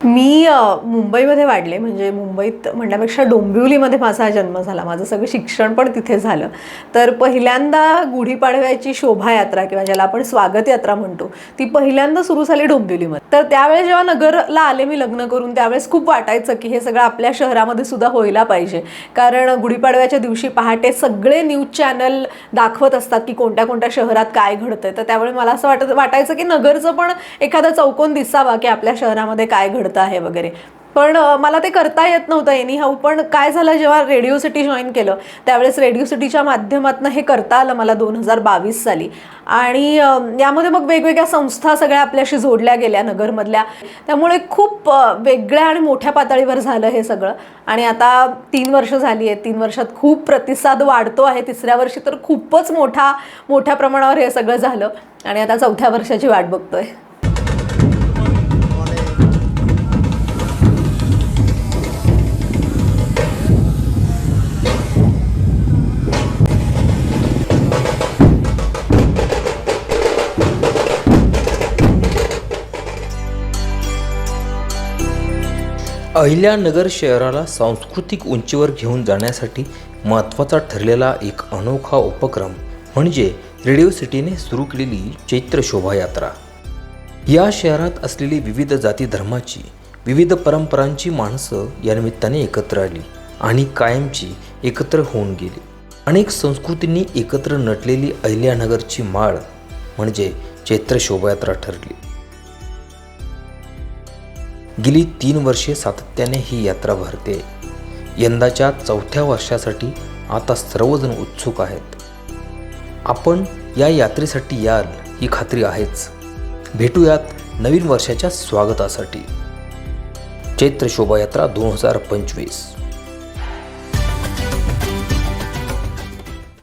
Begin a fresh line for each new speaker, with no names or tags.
मी मुंबईमध्ये वाढले. म्हणजे मुंबईत म्हणण्यापेक्षा डोंबिवलीमध्ये माझा जन्म झाला. माझं सगळं शिक्षण पण तिथे झालं. तर पहिल्यांदा गुढीपाडव्याची शोभायात्रा किंवा ज्याला आपण स्वागत यात्रा म्हणतो ती पहिल्यांदा सुरू झाली डोंबिवलीमध्ये. तर त्यावेळेस जेव्हा नगरला आले मी लग्न करून त्यावेळेस खूप वाटायचं की हे सगळं आपल्या शहरामध्ये सुद्धा व्हायला पाहिजे. कारण गुढीपाडव्याच्या दिवशी पहाटे सगळे न्यूज चॅनल दाखवत असतात की कोणत्या कोणत्या शहरात काय घडतंय. तर त्यावेळी मला असं वाटत वाटायचं की नगरचं पण एखादा चौकोन दिसावा की आपल्या शहरामध्ये काय घडतं आहे वगैरे. पण मला ते करता येत नव्हतं एनी हाऊ पण काय झालं जेव्हा रेडिओ सिटी जॉईन केलं त्यावेळेस रेडिओ सिटीच्या माध्यमातून हे करता आलं मला दोन हजार बावीस साली. आणि यामध्ये मग वेगवेगळ्या संस्था सगळ्या आपल्याशी जोडल्या गेल्या नगरमधल्या. त्यामुळे खूप वेगळ्या आणि मोठ्या पातळीवर झालं हे सगळं. आणि आता तीन वर्ष झाली आहेत. तीन वर्षात खूप प्रतिसाद वाढतो आहे. तिसऱ्या वर्षी तर खूपच मोठा मोठ्या प्रमाणावर हे सगळं झालं. आणि आता चौथ्या वर्षाची वाट बघतोय.
अहिल्यानगर शहराला सांस्कृतिक उंचीवर घेऊन जाण्यासाठी महत्त्वाचा ठरलेला एक अनोखा उपक्रम म्हणजे रेडिओ सिटीने सुरू केलेली चैत्र शोभायात्रा. या शहरात असलेली विविध जाती धर्माची विविध परंपरांची माणसं या निमित्ताने एकत्र आली आणि कायमची एकत्र होऊन गेली. अनेक संस्कृतींनी एकत्र नटलेली अहिल्यानगरची माळ म्हणजे चैत्र शोभायात्रा ठरली. गेली तीन वर्षे सातत्याने ही यात्रा भरते. यंदाच्या चौथ्या वर्षासाठी आता सर्वजण उत्सुक आहेत. आपण या यात्रेसाठी याल ही खात्री आहेच. भेटूयात नवीन वर्षाच्या स्वागतासाठी. चैत्र शोभायात्रा दोन हजार पंचवीस.